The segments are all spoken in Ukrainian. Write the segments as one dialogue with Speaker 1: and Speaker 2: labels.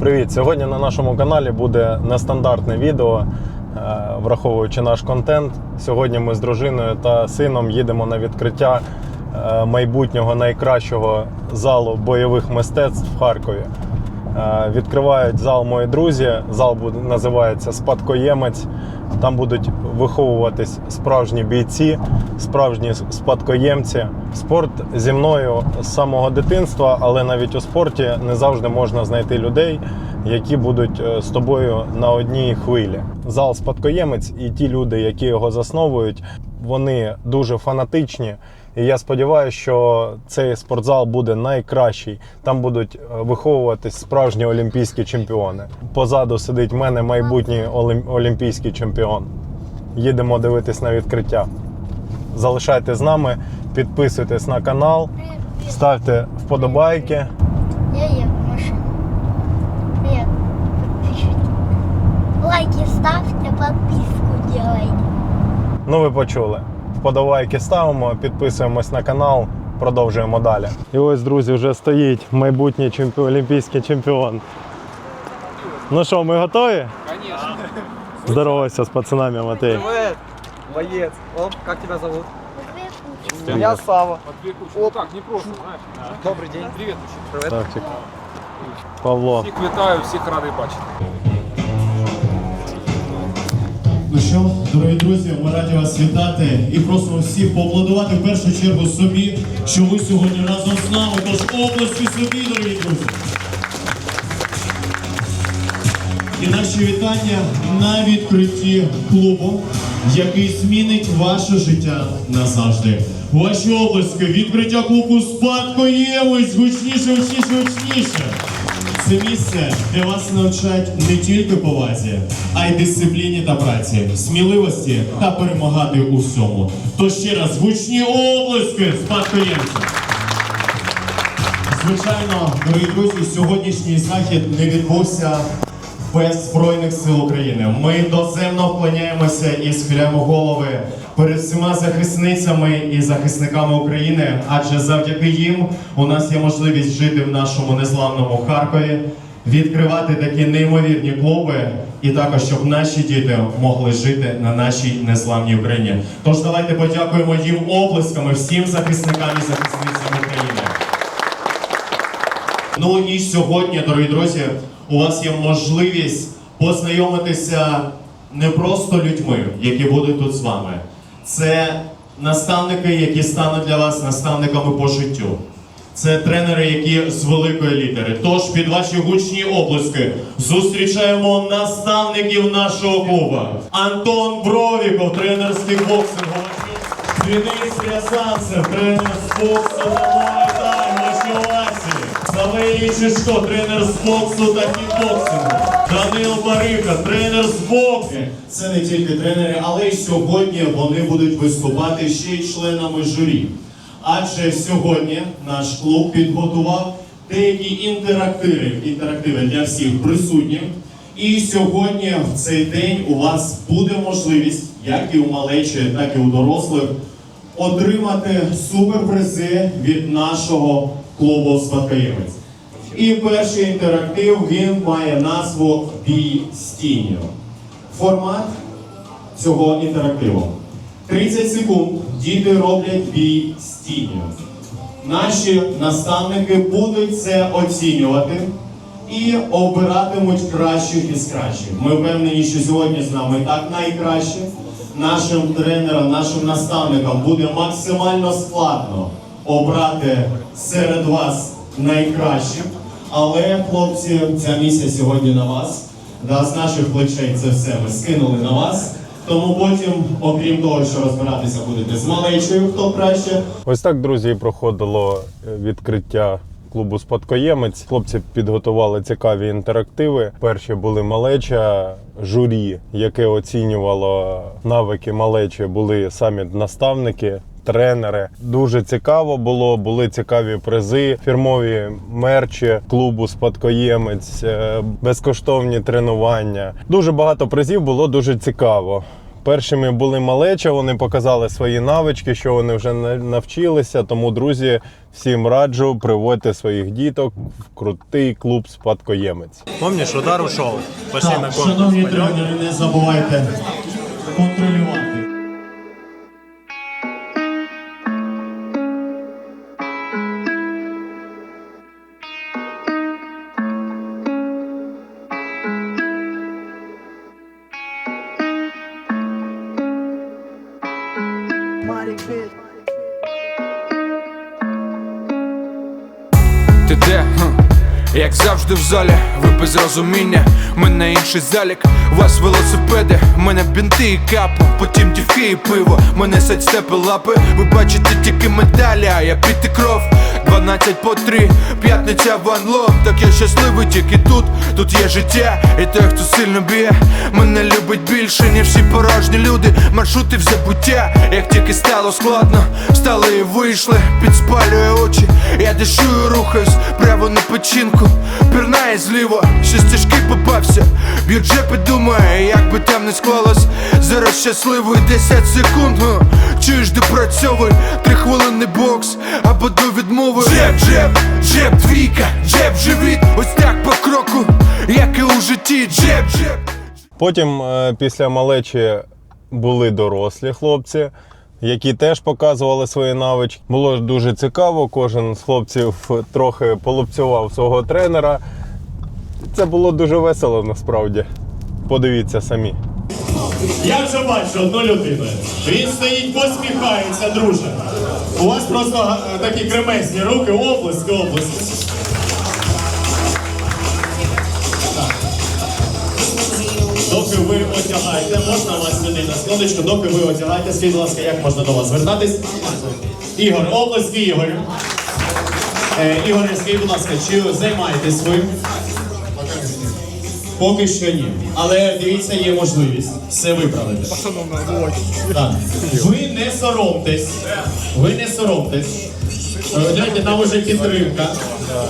Speaker 1: Привіт! Сьогодні на нашому каналі буде нестандартне відео, е, враховуючи наш контент. Сьогодні ми з дружиною та сином їдемо на відкриття е, майбутнього найкращого залу бойових мистецтв в Харкові. Е, Відкривають зал мої друзі. Зал називається Спадкоємець. Там будуть виховуватись справжні бійці, справжні спадкоємці. Спорт зі мною з самого дитинства, але навіть у спорті не завжди можна знайти людей, які будуть е, з тобою на одній хвилі. Зал спадкоємець і ті люди, які його засновують, вони дуже фанатичні. І я сподіваюся, що цей спортзал буде найкращий. Там будуть е, виховуватись справжні олімпійські чемпіони. Позаду сидить в мене майбутній олім- олімпійський чемпіон. Їдемо дивитись на відкриття. Залишайтесь з нами, підписуйтесь на канал, ставте вподобайки.
Speaker 2: Я еду в подписчики. Лайки ставьте, подписку делайте.
Speaker 1: Ну, ви почули. Вподобайки ставимо, підписуємось на канал, продовжуємо далі. І ось, друзі, вже стоїть майбутній чемпіон, олімпійський чемпіон. Ну що, ми готові?
Speaker 3: Конечно.
Speaker 1: Здоровайся з пацанами, Матей.
Speaker 4: Привет, боец. Оп, как тебя зовут? Я Сава.
Speaker 3: Ну так, не просто, знаєш.
Speaker 4: Добрий день.
Speaker 3: Привіт.
Speaker 4: Привет.
Speaker 1: Савчик. Павло.
Speaker 3: Всіх вітаю, всіх радий бачити.
Speaker 5: Ну що, дорогі друзі, ми раді вас вітати і просимо всіх поаплодувати в першу чергу собі, що ви сьогодні разом з нами. Тож обласки собі, дорогі друзі. І наші вітання на відкритті клубу, який змінить ваше життя назавжди. Ваші обласки, відкриття клубу спадкоємець, гучніше, гучніше, гучніше. Це місце, де вас навчать не тільки повазі, а й дисципліні та праці, сміливості та перемагати у всьому. То ще раз гучні облиски спадкоємцям. Звичайно, дорогі друзі, сьогоднішній захід не відбувся без Збройних сил України. Ми доземно вклоняємося і схиляємо голови перед всіма захисницями і захисниками України, адже завдяки їм у нас є можливість жити в нашому незламному Харкові, відкривати такі неймовірні клуби, і також щоб наші діти могли жити на нашій незламній Україні. Тож давайте подякуємо їм оплесками всім захисникам і захисницям України. Ну і сьогодні, дорогі друзі, у вас є можливість познайомитися не просто людьми, які будуть тут з вами. Це наставники, які стануть для вас наставниками по життю. Це тренери, які з великої літери. Тож під ваші гучні облиски зустрічаємо наставників нашого клубу. Антон Бровіков, тренер з кікбоксингу. Денис Рязанцев, тренер з боксу Валерій Шишко, тренер з боксу та кікбоксингу. Данил Бариха, тренер з боксу. Це не тільки тренери, але й сьогодні вони будуть виступати ще й членами журі. Адже сьогодні наш клуб підготував деякі інтерактиви, інтерактиви для всіх присутніх. І сьогодні в цей день у вас буде можливість, як і у малечі, так і у дорослих, отримати суперпризи від нашого клубу «Спадкоємець». І перший інтерактив він має назву Бій з. Формат цього інтерактиву. 30 секунд діти роблять бій з. Наші наставники будуть це оцінювати і обиратимуть кращих із кращих. Ми впевнені, що сьогодні з нами так найкраще. Нашим тренерам, нашим наставникам буде максимально складно обрати серед вас найкращих. Але, хлопці, ця місія сьогодні на вас. Да, з наших плечей це все ми скинули на вас. Тому потім, окрім того, що розбиратися будете з малечою, хто краще,
Speaker 1: Ось так, друзі, проходило е, відкриття клубу Спадкоємець. Хлопці підготували цікаві інтерактиви. Перші були малеча, журі, яке оцінювало навики малечі, були самі наставники. Тренери дуже цікаво було. Були цікаві призи, фірмові мерчі клубу Спадкоємець, е, безкоштовні тренування. Дуже багато призів було дуже цікаво. Першими були малеча, вони показали свої навички, що вони вже на- навчилися. Тому, друзі, всім раджу приводьте своїх діток в крутий клуб спадкоємець. Помніш, удар ушов. Пошли
Speaker 5: Так, шановні тренери, не забувайте контролювати.
Speaker 6: Завжди в залі, ви без розуміння, мене інший залік, вас велосипеди, мене бінти і капу, потім дівки і пиво, мене сайдстепи лапи, ви бачите тільки медалі, а я піти кров, 12 по 3, п'ятниця ван лов, так я щасливий тільки тут, тут є життя, і той, хто сильно б'є, мене любить більше, ніж всі порожні люди, маршрути в забуття, як тільки стало складно, встали і вийшли, підспалює очі, я дешую, рухаюсь, право на печінку, пірнає зліво, ще стежки попався, б'ю джепи, думаю, як би там не склалось, зараз щасливий 10 секунд, га. чуєш, допрацьовуй, три хвилини бокс, або до відмови. Джеб, джеб, джеб, двійка, джеб, живіт, ось так по кроку, як і у житті, джеб, джеб.
Speaker 1: Потім е, після малечі були дорослі хлопці, які теж показували свої навички. Було дуже цікаво. Кожен з хлопців трохи полупцював свого тренера. Це було дуже весело насправді. Подивіться самі.
Speaker 5: Я вже бачу одну людину. Він стоїть, посміхається, друже. У вас просто такі кремезні руки, оплески, оплески. Доки ви одягаєте, можна вас сюди на секундочку, доки ви одягаєте, скажіть, будь ласка, як можна до вас звертатись? Ігор, оплески, Ігор. Е, Ігор, скажіть, будь ласка, чи займаєтесь ви? Поки що ні. Але дивіться, є можливість все виправити. Так. Ви не соромтесь. Ви не соромтесь. Е, там уже підтримка.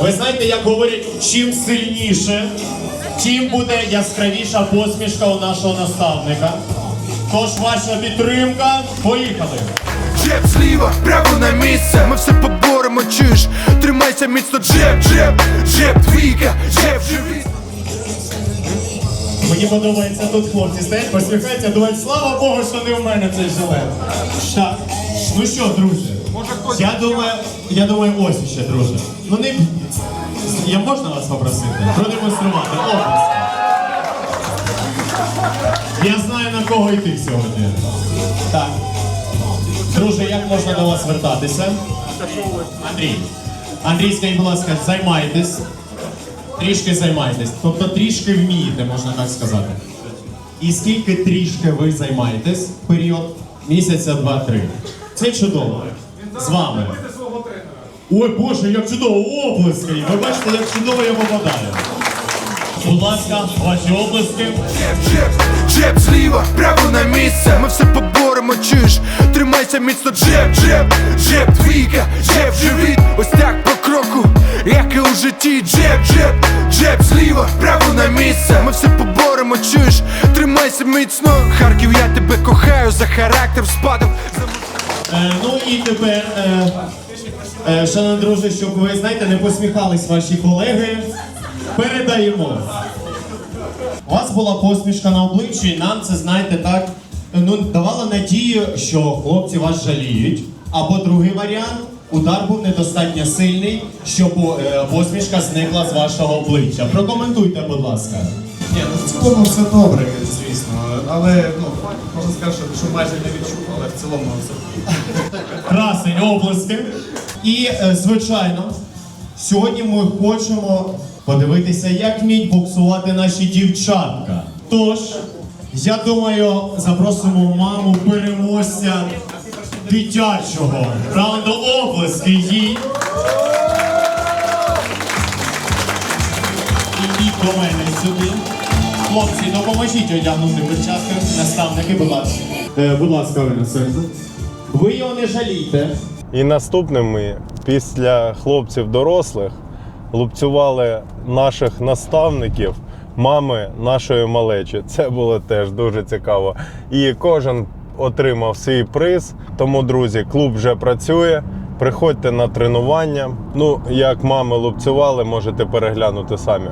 Speaker 5: Ви знаєте, як говорять, чим сильніше, тим буде яскравіша посмішка у нашого наставника. Тож ваша підтримка. Поїхали!
Speaker 6: Джеб зліва, право на місце, ми все поборемо, чуєш Тримайся міцно, джеб, джеб, джеб, двійка, джеб, живіт
Speaker 5: Мені подобається тут хлопці стоять, посміхаються, думають, слава Богу, що не в мене цей жилет. Так. Ну що, друзі? Я думаю, я думаю, ось ще, друже. Ну не я можна вас попросити? Продемонструвати область. Я знаю на кого йти сьогодні. Так. Друже, як можна до вас звертатися? Андрій. Андрій, скажіть, будь ласка, займайтесь. Трішки займаєтесь. Тобто трішки вмієте, можна так сказати. І скільки трішки ви займаєтесь період місяця, два-три. Це чудово. З вами. Ой Боже, як чудово! Оплески! Ви бачите, як чудово я попадаю. Будь ласка, ваші оплески.
Speaker 6: Джеб, джеб зліва, право на місце, ми все поборемо, чуєш Тримайся міцно, джеб, джеб, джеб, двійка, джеб, живіт, ось так по кроку, як і у житті, джеб, джеб, джеб зліва, право на місце, ми все поборемо, чуєш Тримайся міцно, Харків, я тебе кохаю, за характер спадок,
Speaker 5: Е, ну і тепер, е, шановні друзі, щоб ви знаєте, не посміхались ваші колеги. Передаємо. У вас була посмішка на обличчі, і нам це, знаєте, так ну, давало надію, що хлопці вас жаліють. Або другий варіант удар був недостатньо сильний, щоб е, посмішка зникла з вашого обличчя. Прокоментуйте, будь ласка.
Speaker 7: Ні, ну в цілому все добре, звісно. Але ну можна сказати, що, майже не відчув, але в цілому все.
Speaker 5: Красень, оплески. І, е, звичайно, сьогодні ми хочемо подивитися, як вміють боксувати наші дівчатка. Тож, я думаю, запросимо маму переможця дитячого раунду оплески їй. Ідіть до мене сюди. Хлопці, допоможіть одягнути перчатки. Наставники, будь ласка. Е, будь ласка, ви Ви його не жалійте.
Speaker 1: І наступними, після хлопців дорослих, лупцювали наших наставників мами нашої малечі. Це було теж дуже цікаво. І кожен отримав свій приз. Тому, друзі, клуб вже працює. Приходьте на тренування. Ну, як мами лупцювали, можете переглянути самі.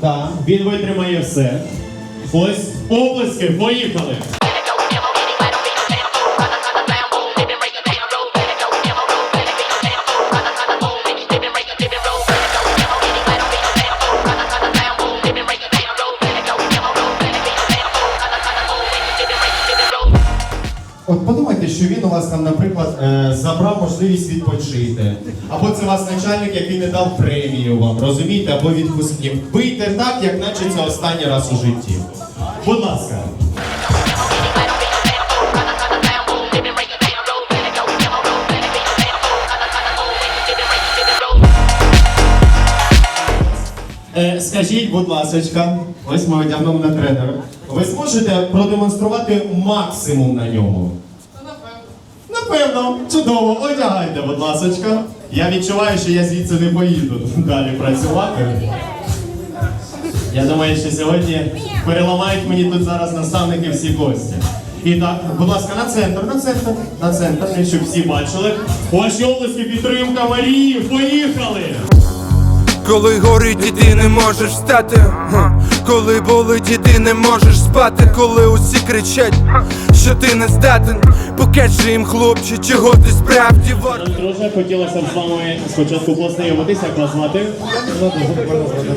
Speaker 5: Так, він витримає все. Ось облиски, поїхали! Там, наприклад, е, забрав можливість відпочити. Або це вас начальник, який не дав премію вам, розумієте, або відпускник. Бийте так, як наче це останній раз у житті. Будь ласка. Е, скажіть, будь ласка, ось ми одягнемо на тренера. Ви зможете продемонструвати максимум на ньому? Напевно, чудово, одягайте, будь ласочка. Я відчуваю, що я звідси не поїду далі працювати. Я думаю, що сьогодні переламають мені тут зараз наставники всі гості. І так, будь ласка, на центр, на центр, на центр, щоб всі бачили. Ваші обласки підтримка Марії, поїхали!
Speaker 6: Коли горить і ти не можеш встати. Коли болить і ти не можеш спати, коли усі кричать, що ти не здатен, покажи їм, хлопче, чого ти справді вартий.
Speaker 5: Друже, хотілося б з вами спочатку познайомитися, як вас звати?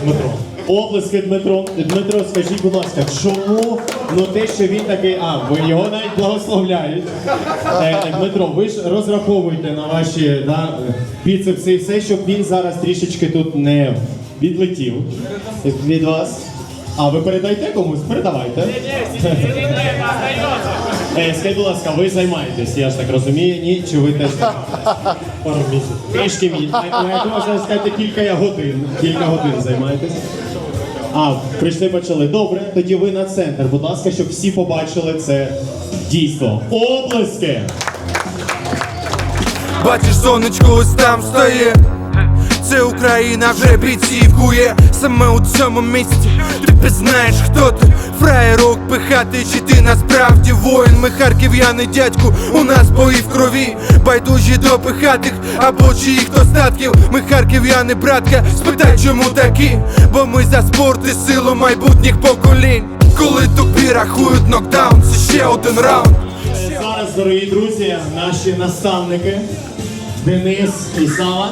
Speaker 5: Дмитро. Оплески Дмитро. Дмитро, скажіть, будь ласка, чому ну те, що він такий, а, ви його навіть благословляють. Дмитро, ви ж розраховуєте на ваші да, біцепси і все, щоб він зараз трішечки тут не відлетів від вас. А ви передайте комусь? Передавайте. Е, Скажіть, будь ласка, ви займаєтесь, я ж так розумію, ні? Чи ви теж пару місяців? Трішки місяць. Я думаю, що сказати кілька годин. Кілька годин займаєтесь. А, прийшли, почали. Добре, тоді ви на центр, будь ласка, щоб всі побачили це дійство. Облески!
Speaker 6: Бачиш, сонечко ось там стоє. Це Україна вже бійцівкує саме у цьому місці. Ти пізнаєш, хто ти фраєрок пихати, чи ти насправді воїн. Ми харків'яни, дядьку, у нас бої в крові, байдужі до пихатих або чиїх достатків. Ми харків'яни, братка, спитай, чому такі? Бо ми за спорт і силу майбутніх поколінь. Коли тобі рахують нокдаун, це ще один раунд.
Speaker 5: Зараз, дорогі друзі, наші наставники Денис і Сава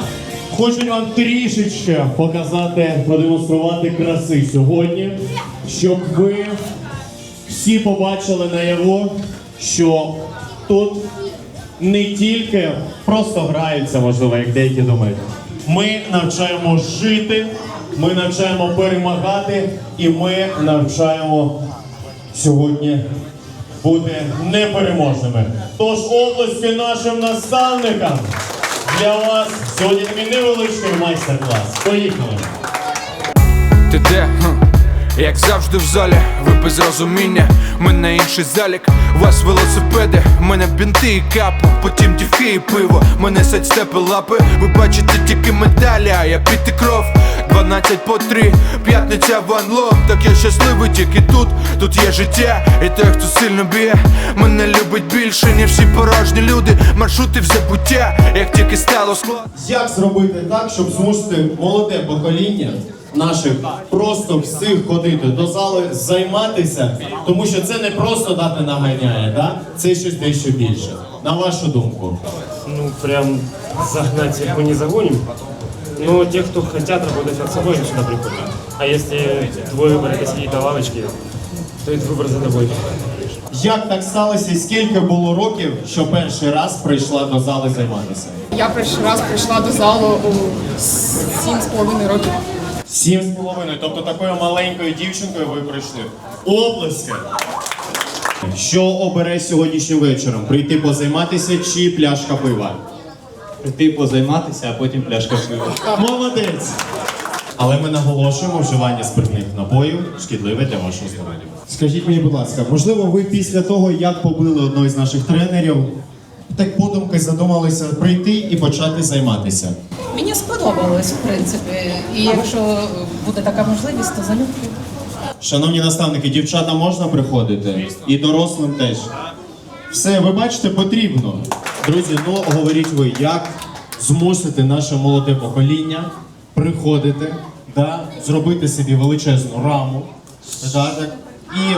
Speaker 5: хочуть вам трішечки показати, продемонструвати краси сьогодні, щоб ви всі побачили наяву, що тут не тільки просто граються, можливо, як деякі думають. Ми навчаємо жити, ми навчаємо перемагати, і ми навчаємо сьогодні бути непереможними. Тож облески нашим наставникам для вас сьогодні невеличкий майстер-клас. Поїхали!
Speaker 6: Ти де? Як завжди в залі, ви без розуміння, мене інший залік, вас велосипеди, мене бінти і капу, потім дівки і пиво, мене сайдстепи лапи, ви бачите тільки медалі, а я піти кров. 12 по 3, п'ятниця ван лов Так я щасливий тільки тут, тут є життя І той, хто сильно б'є, мене любить більше, ніж всі порожні люди. Маршрути в забуття, як тільки стало склад.
Speaker 5: Як зробити так, щоб змусити молоде покоління наших просто всіх ходити до зали, займатися, тому що це не просто дати наганяє, да? це щось дещо більше. На вашу думку.
Speaker 8: ну, прям загнать всех мы не загоним. Но те, кто хотят работать над собой, они сюда приходят. А если твой выбор это сидеть на лавочке, то это выбор за тобой.
Speaker 5: Як так сталося і скільки було років, що перший раз прийшла до зали займатися?
Speaker 9: Я перший раз прийшла до залу у сім з половиною років.
Speaker 5: Сім з половиною, тобто такою маленькою дівчинкою ви прийшли. Облески! Що обере сьогоднішнім вечором? Прийти позайматися чи пляшка пива?
Speaker 10: Прийти позайматися, а потім пляшка пива.
Speaker 5: Молодець! Але ми наголошуємо, вживання спиртних напоїв шкідливе для вашого здоров'я. Скажіть мені, будь ласка, можливо, ви після того, як побили одного із наших тренерів, так подумки задумалися прийти і почати займатися?
Speaker 11: Мені сподобалось, в принципі. І якщо буде така можливість, то залюбки.
Speaker 5: Шановні наставники, дівчата можна приходити? І дорослим теж. Все, ви бачите, потрібно. Друзі, ну говоріть ви, як змусити наше молоде покоління приходити, да, зробити собі величезну раму, да, так, і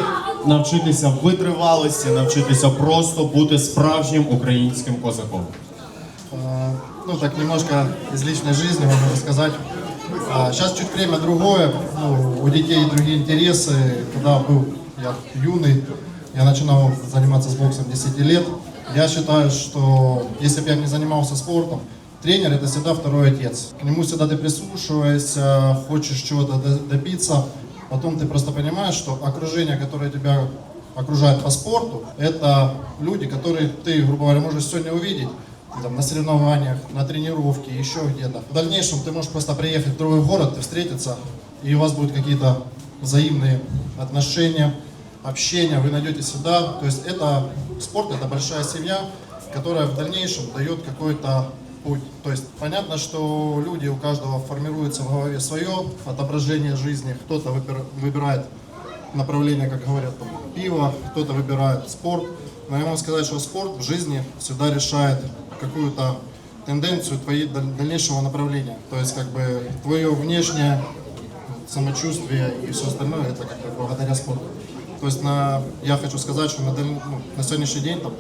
Speaker 5: навчитися витривалості, навчитися просто бути справжнім українським козаком.
Speaker 7: А, Ну, так немножко из личной жизни можно рассказать. А, Сейчас чуть время другое, ну, у детей другие интересы. Когда был я юный, я начинал заниматься с боксом 10 лет. Я считаю, что если бы я не занимался спортом, тренер это всегда второй отец. К нему всегда ты прислушиваешься, хочешь чего-то до- добиться. Потом ты просто понимаешь, что окружение, которое тебя окружает по спорту, это люди, которые ты, грубо говоря, можешь сегодня увидеть там, на соревнованиях, на тренировке, еще где-то. В дальнейшем ты можешь просто приехать в другой город, ты встретиться, и у вас будут какие-то взаимные отношения, общение, вы найдете себя. То есть это спорт, это большая семья, которая в дальнейшем дает какой-то путь. То есть понятно, что люди, у каждого формируется в голове свое отображение жизни. Кто-то выбир- выбирает направление, как говорят, там, пиво, кто-то выбирает спорт. Но я могу сказать, что спорт в жизни всегда решает какую-то тенденцию даль- дальнейшего направления. То есть как бы твое внешнее самочувствие и все остальное это как бы благодаря спорту. То есть на, я хочу сказать, что на, ну, на сегодняшний день там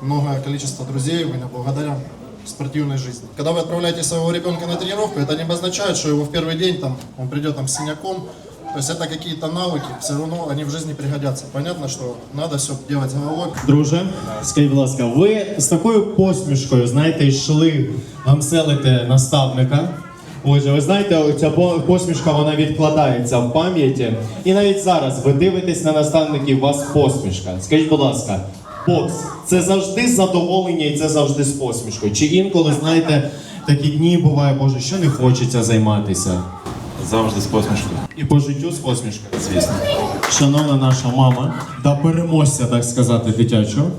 Speaker 7: многое количество друзей у меня благодаря спортивной жизни. Когда вы отправляете своего ребенка на тренировку, это не обозначает, что его в первый день там, он придет там с синяком. То есть это какие-то навыки, все равно они в жизни пригодятся. Понятно, что надо все делать головой.
Speaker 5: Друже, скажіть, будь ласка, ви з такою посмішкою, знаєте, йшли гамселити наставника. Отже, ви знаєте, ця по- посмішка вона відкладається в пам'яті. І навіть зараз ви дивитесь на наставників, у вас посмішка. Скажіть, будь ласка, бокс це завжди задоволення і це завжди з посмішкою. Чи інколи, знаєте, такі дні буває, Боже, що не хочеться займатися?
Speaker 11: Завжди з посмішкою.
Speaker 5: І по життю з посмішкою.
Speaker 11: Звісно.
Speaker 5: Шановна наша мама, да переможця, так сказати, дитячого.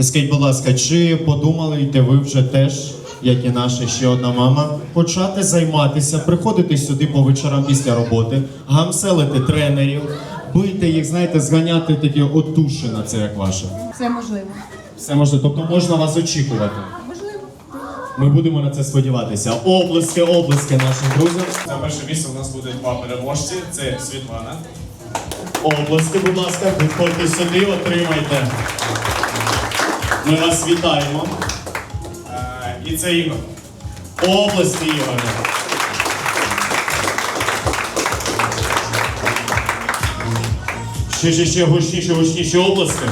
Speaker 5: Скажіть, будь ласка, чи подумали йте ви вже теж, як і наша ще одна мама, почати займатися, приходити сюди по вечорам після роботи, гамселити тренерів, бити їх, знаєте, зганяти такі отуші на це, як ваше.
Speaker 9: Це можливо.
Speaker 5: Все можна, тобто можна вас очікувати.
Speaker 9: Можливо.
Speaker 5: Ми будемо на це сподіватися. Облиски, облиски нашим друзям.
Speaker 12: За перше місце у нас буде два переможці. Це Світлана.
Speaker 5: Обласки, будь ласка, підходьте сюди, отримайте. Ми вас вітаємо.
Speaker 12: е, І це Ігор.
Speaker 5: Області, Ігоре. Ще, ще, ще гучніше, гучніше області.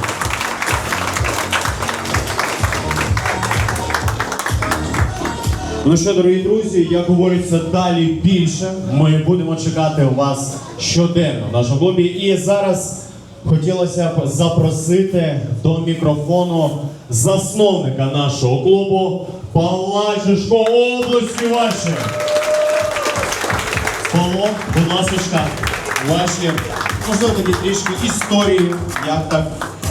Speaker 5: Ну що, дорогі друзі, як говориться, далі більше. Ми будемо чекати вас щоденно в нашому клубі. І зараз хотілося б запросити до мікрофону засновника нашого клубу Палачишко області ваші. Павло, будь ласка, ваші, можливо, такі трішки історії, як так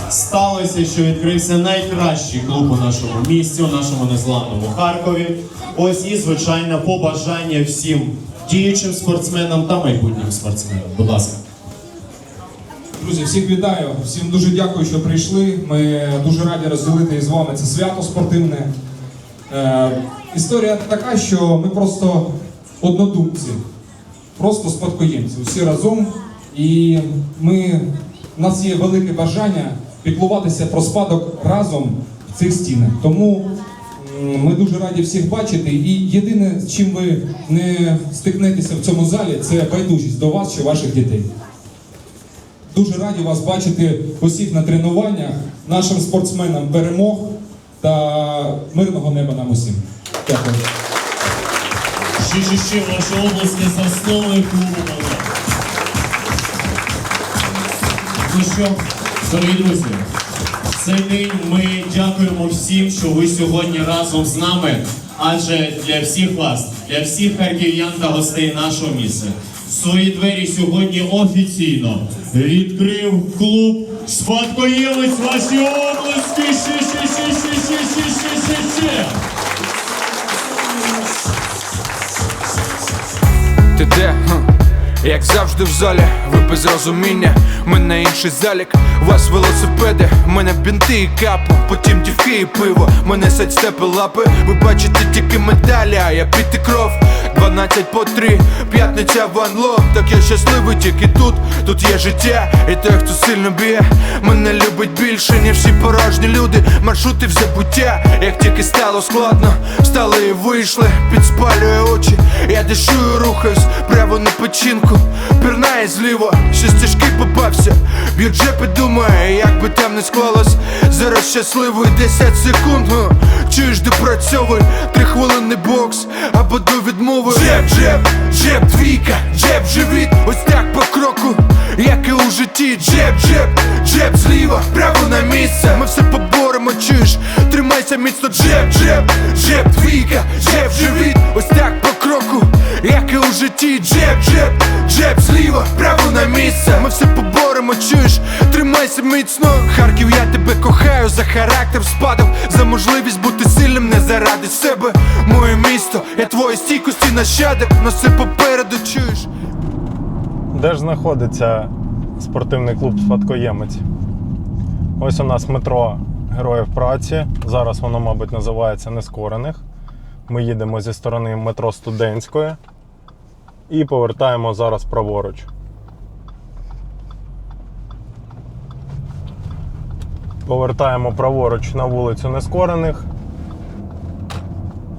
Speaker 5: сталося, що відкрився найкращий клуб у нашому місті, у нашому незламному Харкові. Ось і, звичайно, побажання всім діючим спортсменам та майбутнім спортсменам. Будь ласка.
Speaker 3: Друзі, всіх вітаю, всім дуже дякую, що прийшли. Ми дуже раді розділити з вами це свято спортивне. Е, історія така, що ми просто однодумці, просто спадкоємці, усі разом. І ми, у нас є велике бажання піклуватися про спадок разом в цих стінах. Тому ми дуже раді всіх бачити. І єдине, з чим ви не стикнетеся в цьому залі, це байдужість до вас чи ваших дітей. Дуже раді вас бачити усіх на тренуваннях, нашим спортсменам перемог та мирного неба нам усім. Дякую.
Speaker 5: Ще, ще, ще ваші області засновує клубу Ну що, дорогі друзі, цей день ми дякуємо всім, що ви сьогодні разом з нами. Адже для всіх вас, для всіх харків'ян та гостей нашого міста, свої двері сьогодні офіційно відкрив клуб Спадкоємець ваші області. Ще, ще, ще, ще, ще, ще, ще, ще, ще.
Speaker 6: Як завжди в залі, ви без розуміння, мене інший залік, вас велосипеди, мене бінти і капу, потім дівки і пиво, мене сать степи лапи, ви бачите тільки медалі, а я піти кров. 12 по 3, п'ятниця ван лов Так я щасливий тільки тут, тут є життя. І той, хто сильно б'є, мене любить більше, ніж всі порожні люди. Маршрути в забуття, як тільки стало складно Встали і вийшли, підспалює очі Я дешую, рухаюсь, право на печінку Пірнає зліво, ще стежки попався. Б'ю джепи, думаю, як би там не склалось. Зараз щасливий 10 секунд ну. Чуєш, допрацьовуй, три хвилини бокс Або до відмови. Джеб, джеб, джеб, двійка, джеб, живіт. Ось так по кроку, як і у житті. Джеб, джеб, джеб, зліва, право на місце. Ми все поборемо, чуєш, тримайся міцно. Джеб, джеб, джеб, двійка, джеб, живіт. Ось так по кроку, як і у житті. Джеб, джеб, джеб, зліва, право на місце Ми все поборемо, чуєш, тримайся міцно Харків, я тебе кохаю, за характер спадав За можливість бути сильним не заради себе Моє місто, я твої стійкості нащадок Но попереду чуєш
Speaker 1: Де ж знаходиться спортивний клуб Спадкоємець? Ось у нас метро Героїв праці. Зараз воно, мабуть, називається Нескорених. Ми їдемо зі сторони метро Студентської і повертаємо зараз праворуч. Повертаємо праворуч на вулицю Нескорених.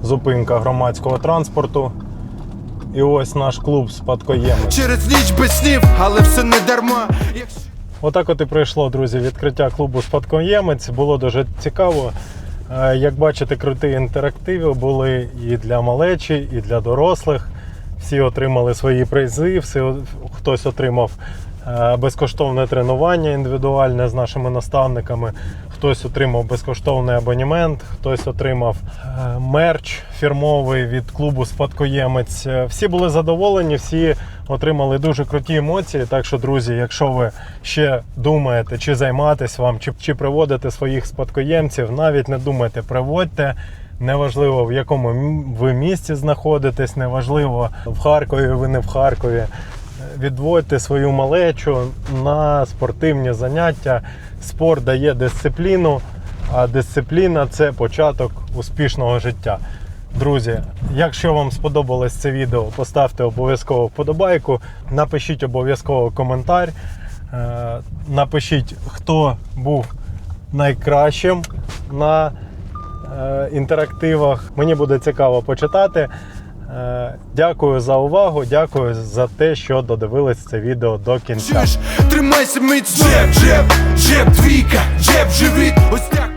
Speaker 1: Зупинка громадського транспорту. І ось наш клуб спадкоємець.
Speaker 6: Через ніч без снів, але все не дарма Якщо
Speaker 1: Отак от і пройшло, друзі, відкриття клубу Спадкоємець. Було дуже цікаво. Е, Як бачите, круті інтерактиви були і для малечі, і для дорослих. Всі отримали свої призи, всі, хтось отримав е, безкоштовне тренування індивідуальне з нашими наставниками, хтось отримав безкоштовний абонемент, хтось отримав е, мерч фірмовий від клубу Спадкоємець. Е, Всі були задоволені, всі отримали дуже круті емоції. Так що, друзі, якщо ви ще думаєте, чи займатися вам, чи, чи приводити своїх спадкоємців, навіть не думайте, приводьте. Неважливо, в якому ви місті знаходитесь, неважливо, в Харкові ви не в Харкові. Відводьте свою малечу на спортивні заняття. Спорт дає дисципліну, а дисципліна це початок успішного життя. Друзі, якщо вам сподобалось це відео, поставте обов'язково вподобайку, напишіть обов'язково коментар, е, напишіть, хто був найкращим на інтерактивах. Мені буде цікаво почитати. Е, Дякую за увагу, дякую за те, що додивились це відео до кінця.
Speaker 6: тримайся міцно Джеб, джеб, джеб, двійка, джеб, живіт Ось так